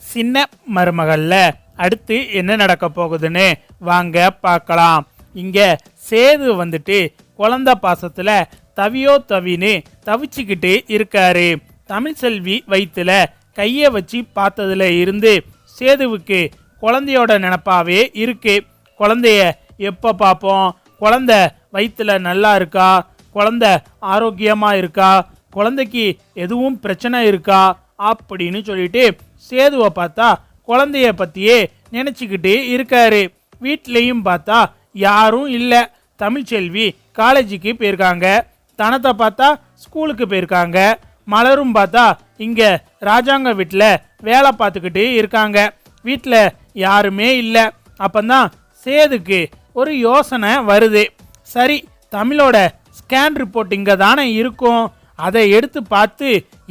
சின்ன மருமகள்ல. அடுத்து என்ன நடக்க போகுதுன்னு வாங்க பார்க்கலாம். இங்க சேது வந்துட்டு குழந்தை பாசத்துல தவியோ தவின்னு தவிச்சுக்கிட்டு இருக்காரு. தமிழ்செல்வி வயிற்றுல கையை வச்சு பார்த்ததுல இருந்து சேதுவுக்கு குழந்தையோட நினப்பாவே இருக்கு. குழந்தைய எப்போ பார்ப்போம்? குழந்த வயிற்றுல நல்லா இருக்கா? குழந்த ஆரோக்கியமாக இருக்கா? குழந்தைக்கு எதுவும் பிரச்சனை இருக்கா? அப்படின்னு சொல்லிட்டு சேதுவை பார்த்தா குழந்தைய பற்றியே நினச்சிக்கிட்டே இருக்காரு. வீட்லேயும் பார்த்தா யாரும் இல்லை. தமிழ்ச்செல்வி காலேஜுக்கு போயிருக்காங்க. தனத்தை பார்த்தா ஸ்கூலுக்கு போயிருக்காங்க. மலரும் பார்த்தா இங்கே ராஜாங்க வீட்டில் வேலை பார்த்துக்கிட்டு இருக்காங்க. வீட்டில் யாருமே இல்லை. அப்போந்தான் சேதுக்கு ஒரு யோசனை வருது. சரி தமிழோட ஸ்கேன் ரிப்போர்ட் இங்கே தானே இருக்கும். அதை எடுத்து பார்த்து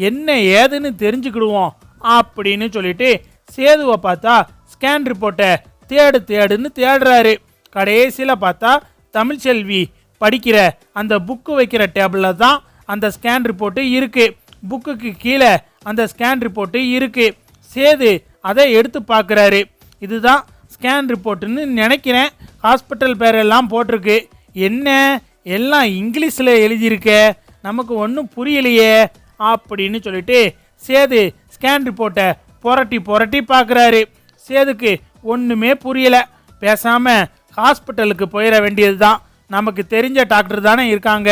என்ன ஏதுன்னு தெரிஞ்சுக்கிடுவோம். அப்படின்னு சொல்லிட்டு சேதுவை பார்த்தா ஸ்கேன் ரிப்போர்ட்டை தேடு தேடுன்னு தேடுறாரு. கடைசியில் பார்த்தா தமிழ்ச்செல்வி படிக்கிற அந்த புக்கு வைக்கிற டேபிளில் தான் அந்த ஸ்கேன் ரிப்போர்ட்டு இருக்குது புக்குக்கு கீழே அந்த ஸ்கேன் ரிப்போர்ட்டு இருக்குது சேது அதை எடுத்து பார்க்குறாரு. இதுதான் ஸ்கேன் ரிப்போர்ட்டுன்னு நினைக்கிறேன். ஹாஸ்பிட்டல் பேரெல்லாம் போட்டிருக்கு. என்ன? எல்லாம் இங்கிலீஷில் எழுதியிருக்க. நமக்கு ஒன்றும் புரியலையே. அப்படின்னு சொல்லிட்டு சேது ஸ்கேன் ரிப்போர்ட்டை புரட்டி புரட்டி பார்க்குறாரு. சேதுக்கு ஒன்றுமே புரியலை. பேசாமல் ஹாஸ்பிட்டலுக்கு போயிட வேண்டியது தான் நமக்கு தெரிஞ்ச டாக்டர் தானே இருக்காங்க.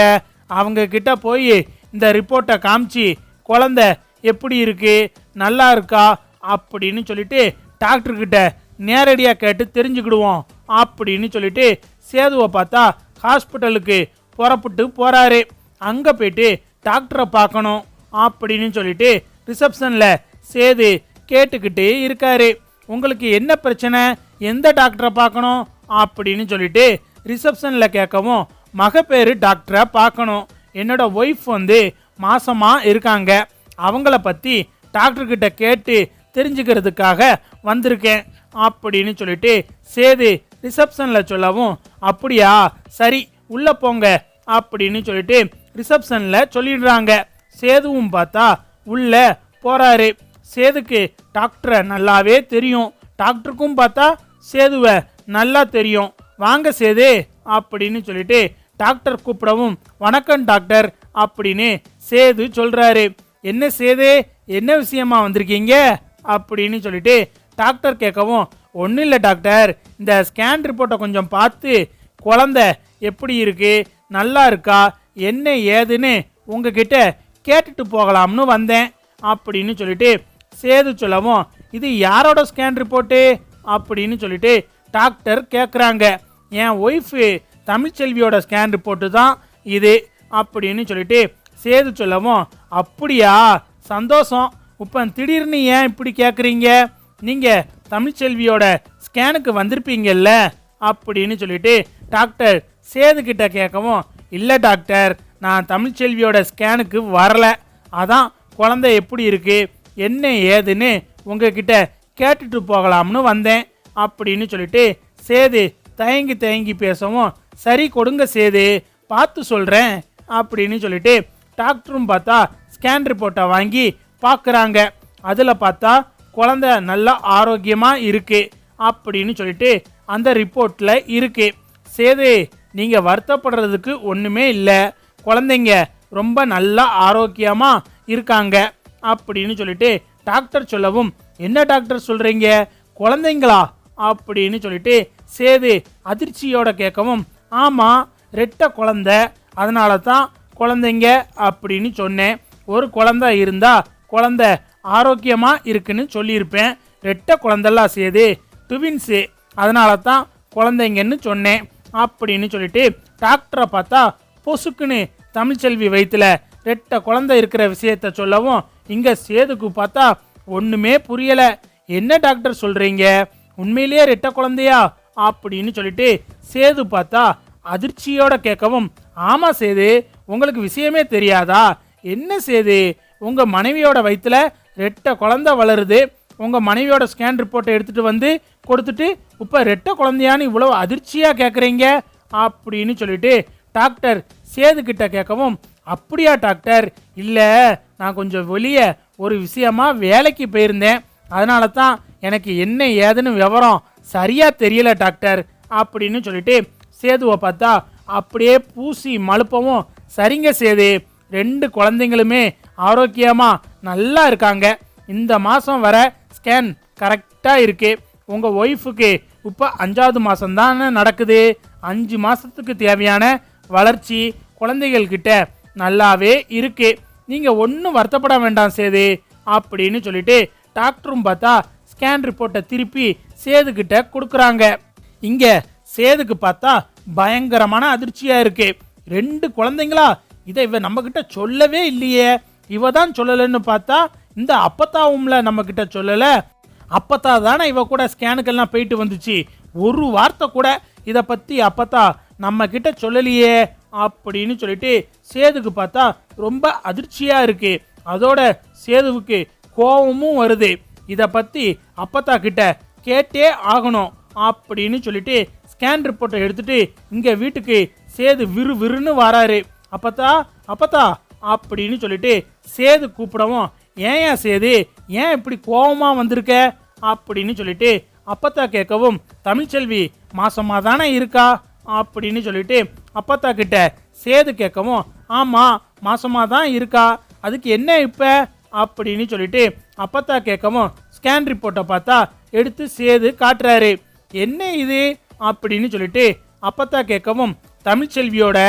அவங்க கிட்ட போய் இந்த ரிப்போர்ட்டை காமிச்சு குழந்த எப்படி இருக்குது நல்லா இருக்கா? அப்படின்னு சொல்லிட்டு டாக்டர்கிட்ட நேரடியாக கேட்டு தெரிஞ்சுக்கிடுவோம் அப்படின்னு சொல்லிட்டு சேதுவை பார்த்தா ஹாஸ்பிட்டலுக்கு புறப்பட்டு போகிறாரு அங்கே போயிட்டு டாக்டரை பார்க்கணும் அப்படின்னு சொல்லிட்டு ரிசப்ஷனில் சேது கேட்டுக்கிட்டே இருக்காரு. உங்களுக்கு என்ன பிரச்சனை? எந்த டாக்டரை பார்க்கணும்? அப்படின்னு சொல்லிட்டு ரிசப்ஷனில் கேட்கவும் மகப்பேறு டாக்டரை பார்க்கணும். என்னோட ஒய்ஃப் வந்து மாசமாக இருக்காங்க. அவங்கள பற்றி டாக்டர்கிட்ட கேட்டு தெரிஞ்சுக்கிறதுக்காக வந்திருக்கேன். அப்படின்னு சொல்லிட்டு சேது ரிசப்ஷனில் சொல்லவும் அப்படியா? சரி உள்ளே போங்க. அப்படின்னு சொல்லிட்டு ரிசப்ஷனில் சொல்லிடுறாங்க. சேதுவும் பார்த்தா உள்ள போறாரு. சேதுக்கு டாக்டரை நல்லாவே தெரியும். டாக்டருக்கும் பார்த்தா சேதுவை நல்லா தெரியும். வாங்க சேது அப்படின்னு சொல்லிட்டு டாக்டர் கூப்பிடவும் வணக்கம் டாக்டர் அப்படின்னு சேது சொல்கிறாரு என்ன சேது என்ன விஷயமா வந்திருக்கீங்க? அப்படின்னு சொல்லிட்டு டாக்டர் கேட்கவும் ஒன்றும் இல்லை டாக்டர் இந்த ஸ்கேன் ரிப்போர்ட்டை கொஞ்சம் பார்த்து குழந்த எப்படி இருக்குது நல்லா இருக்கா என்ன ஏதுன்னு உங்ககிட்ட கேட்டுட்டு போகலாம்னு வந்தேன் அப்படின்னு சொல்லிட்டு சேது சொல்லவும் இது யாரோட ஸ்கேன் ரிப்போர்ட்டு அப்படின்னு சொல்லிட்டு டாக்டர் கேட்குறாங்க என் ஒய்ஃபு தமிழ்ச்செல்வியோட ஸ்கேன் ரிப்போர்ட்டு தான் இது அப்படின்னு சொல்லிட்டு சேது சொல்லவும் அப்படியா? சந்தோஷம். இப்போ திடீர்னு ஏன் இப்படி கேட்குறீங்க நீங்கள் தமிழ்ச்செல்வியோட ஸ்கேனுக்கு வந்திருப்பீங்கல்ல? அப்படின்னு சொல்லிட்டு டாக்டர் சேது கிட்ட கேட்கவும் இல்லை டாக்டர். நான் தமிழ்ச்செல்வியோட ஸ்கேனுக்கு வரல. அதான் குழந்தை எப்படி இருக்குது என்ன ஏதுன்னு உங்ககிட்ட கேட்டுட்டு போகலாம்னு வந்தேன் அப்படின்னு சொல்லிட்டு சேது தயங்கி தயங்கி பேசவும் சரி கொடுங்க சேது பார்த்து சொல்கிறேன் அப்படின்னு சொல்லிட்டு டாக்டரும் பார்த்தா ஸ்கேன் ரிப்போர்ட்டை வாங்கி பார்க்குறாங்க. அதில் பார்த்தா குழந்தை நல்லா ஆரோக்கியமாக இருக்குது அப்படின்னு சொல்லிட்டு அந்த ரிப்போர்ட்டில் இருக்குது சேது நீங்கள் வருத்தப்படுறதுக்கு ஒன்றுமே இல்லை. குழந்தைங்க ரொம்ப நல்லா ஆரோக்கியமாக இருக்காங்க அப்படின்னு சொல்லிட்டு டாக்டர் சொல்லவும் என்ன டாக்டர் சொல்கிறீங்க குழந்தைங்களா? அப்படின்னு சொல்லிட்டு சேது அதிர்ச்சியோட கேட்கவும் ஆமாம் ரெட்ட குழந்தை. அதனால தான் குழந்தைங்க அப்படின்னு சொன்னேன். ஒரு குழந்தை இருந்தால் குழந்தை ஆரோக்கியமாக இருக்குன்னு சொல்லியிருப்பேன். ரெட்ட குழந்தெல்லாம் சேது டுவின்ஸு அதனால தான் குழந்தைங்கன்னு சொன்னேன் அப்படின்னு சொல்லிட்டு டாக்டரை பார்த்தா பொசுக்குன்னு தமிழ்ச்செல்வி வயிற்றுல ரெட்ட குழந்தை இருக்கிற விஷயத்த சொல்லவும் இங்கே சேதுக்கு பார்த்தா ஒன்றுமே புரியலை. என்ன டாக்டர் சொல்கிறீங்க உண்மையிலேயே ரெட்ட குழந்தையா? அப்படின்னு சொல்லிட்டு சேது பார்த்தா அதிர்ச்சியோட கேட்கவும் ஆமாம் சேது உங்களுக்கு விஷயமே தெரியாதா? என்ன சேது? உங்கள் மனைவியோட வயிற்றில் ரெட்ட குழந்தை வளருது. உங்கள் மனைவியோட ஸ்கேன் ரிப்போர்ட்டை எடுத்துகிட்டு வந்து கொடுத்துட்டு இப்போ ரெட்ட குழந்தையான்னு இவ்வளோ அதிர்ச்சியாக கேட்குறீங்க அப்படின்னு சொல்லிட்டு டாக்டர் சேது கிட்ட கேட்கவும் அப்படியா டாக்டர்? இல்லை நான் கொஞ்சம் வெளியே ஒரு விஷயமா வேலைக்கு போயிருந்தேன். அதனால தான் எனக்கு என்ன ஏதுன்னு விவரம் சரியாக தெரியல டாக்டர் அப்படின்னு சொல்லிட்டு சேதுவை பார்த்தா அப்படியே பூசி மழுப்பவும் சரிங்க சேது. ரெண்டு குழந்தைங்களுமே ஆரோக்கியமாக நல்லா இருக்காங்க. இந்த மாதம் வர ஸ்கேன் கரெக்டாக இருக்கு. உங்கள் ஒய்ஃபுக்கு இப்போ அஞ்சாவது மாதம் தானே நடக்குது. அஞ்சு மாதத்துக்கு தேவையான வளர்ச்சி குழந்தைகள்கிட்ட நல்லாவே இருக்கு. நீங்கள் ஒன்றும் வருத்தப்பட வேண்டாம் சேது அப்படின்னு சொல்லிட்டு டாக்டரும் பார்த்தா ஸ்கேன் ரிப்போர்ட்டை திருப்பி சேதுக்கிட்ட கொடுக்குறாங்க. இங்கே சேதுக்கு பார்த்தா பயங்கரமான அதிர்ச்சியாக இருக்கு. ரெண்டு குழந்தைங்களா? இதை இவ நம்மக்கிட்ட சொல்லவே இல்லையே. இவ தான் சொல்லலைன்னு பார்த்தா இந்த அப்பத்தாவும்ல நம்மக்கிட்ட சொல்லலை. அப்பத்தா தானே இவ கூட ஸ்கேனுக்கெல்லாம் போயிட்டு வந்துச்சு. ஒரு வார்த்தை கூட இதை பற்றி அப்பத்தா நம்ம கிட்ட சொல்லலையே. அப்படின்னு சொல்லிட்டு சேதுக்கு பார்த்தா ரொம்ப அதிர்ச்சியாக இருக்கு. அதோட சேதுவுக்கு கோபமும் வருது. இதை பற்றி அப்பத்தா கிட்ட கேட்டே ஆகணும் அப்படின்னு சொல்லிட்டு ஸ்கேன் ரிப்போர்ட்டை எடுத்துட்டு இங்கே வீட்டுக்கு சேது விறு விறுன்னு வராரு. அப்பத்தா அப்பத்தா அப்படின்னு சொல்லிட்டு சேது கூப்பிடவும் ஏன் ஏன் சேது? ஏன் இப்படி கோபமாக வந்திருக்க? அப்படின்னு சொல்லிட்டு அப்பத்தா கேட்கவும் தமிழ்ச்செல்வி மாசமாக தானே இருக்கா? அப்படின்னு சொல்லிட்டு அப்பத்தா கிட்ட சேது கேட்கவும் ஆமாம் மாசமாக தான் இருக்கா அதுக்கு என்ன இப்போ? அப்படின்னு சொல்லிட்டு அப்பத்தா கேட்கவும் ஸ்கேன் ரிப்போர்ட்டை பார்த்தா எடுத்து சேது காட்டுறாரு. என்ன இது? அப்படின்னு சொல்லிட்டு அப்பத்தா கேட்கவும் தமிழ்ச்செல்வியோட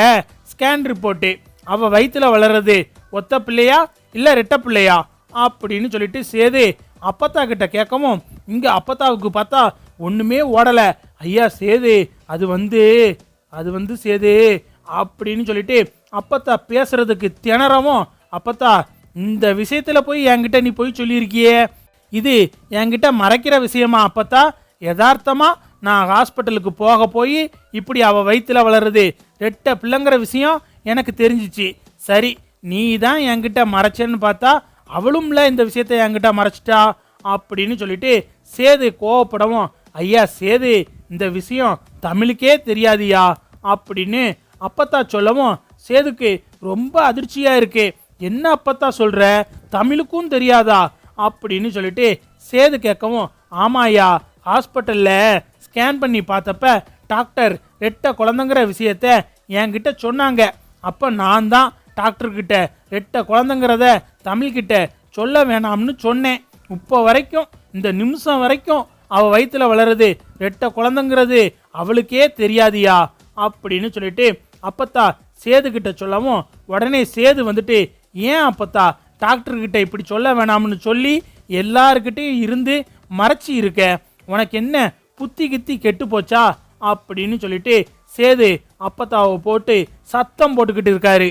ஸ்கேன் ரிப்போர்ட்டு. அவ வயிற்றில் வளர்றது ஒத்த பிள்ளையா இல்லை ரெட்ட பிள்ளையா? அப்படின்னு சொல்லிட்டு சேது அப்பத்தா கிட்ட கேட்கவும் இங்கே அப்பத்தாவுக்கு பார்த்தா ஒன்றுமே ஓடலை. ஐயா சேது அது வந்து அது வந்து சேது அப்படின்னு சொல்லிட்டு அப்பத்தா பேசுறதுக்கு திணறவும் அப்பத்தா இந்த விஷயத்துல போய் என்கிட்ட நீ போய் சொல்லியிருக்கியே? இது என்கிட்ட மறைக்கிற விஷயமா அப்பத்தா? யதார்த்தமா நான் ஹாஸ்பிட்டலுக்கு போக போய் இப்படி அவள் வயித்துல வளருது. ரெட்ட பிள்ளைங்கிற விஷயம் எனக்கு தெரிஞ்சிச்சு. சரி நீ தான் என்கிட்ட மறைச்சேன்னு பார்த்தா அவளும்ல இந்த விஷயத்த என்கிட்ட மறைச்சிட்டா? அப்படின்னு சொல்லிட்டு சேது கோவப்படவும் ஐயா சேது இந்த விஷயம் தமிழுக்கே தெரியாதியா? அப்படின்னு அப்பத்தா சொல்லவும் சேதுக்கு ரொம்ப அதிர்ச்சியாக இருக்கு. என்ன அப்பத்தா சொல்கிற தமிழுக்கும் தெரியாதா? அப்படின்னு சொல்லிட்டு சேது கேட்கவும் ஆமாயா ஹாஸ்பிட்டலில் ஸ்கேன் பண்ணி பார்த்தப்ப டாக்டர் ரெட்ட குழந்தைங்கிற விஷயத்த என்கிட்ட சொன்னாங்க. அப்போ நான் தான் டாக்டர்கிட்ட ரெட்ட குழந்தைங்கிறத தமிழ்கிட்ட சொல்ல வேணாம்னு சொன்னேன். இப்போ வரைக்கும் இந்த நிமிஷம் வரைக்கும் அவள் வயிற்றுல வளருது ரெட்ட குழந்தைங்கிறது அவளுக்கே தெரியாதியா? அப்படின்னு சொல்லிட்டு அப்பத்தா சேது கிட்ட சொல்லவும் உடனே சேது வந்துட்டு ஏன் அப்பத்தா டாக்டர்கிட்ட இப்படி சொல்ல வேணாம்னு சொல்லி எல்லாருக்கிட்டையும் இருந்து மறைச்சி இருக்க? உனக்கு என்ன புத்தி கித்தி கெட்டு போச்சா? அப்படின்னு சொல்லிட்டு சேது அப்பத்தாவை போட்டு சத்தம் போட்டுக்கிட்டு இருக்காரு.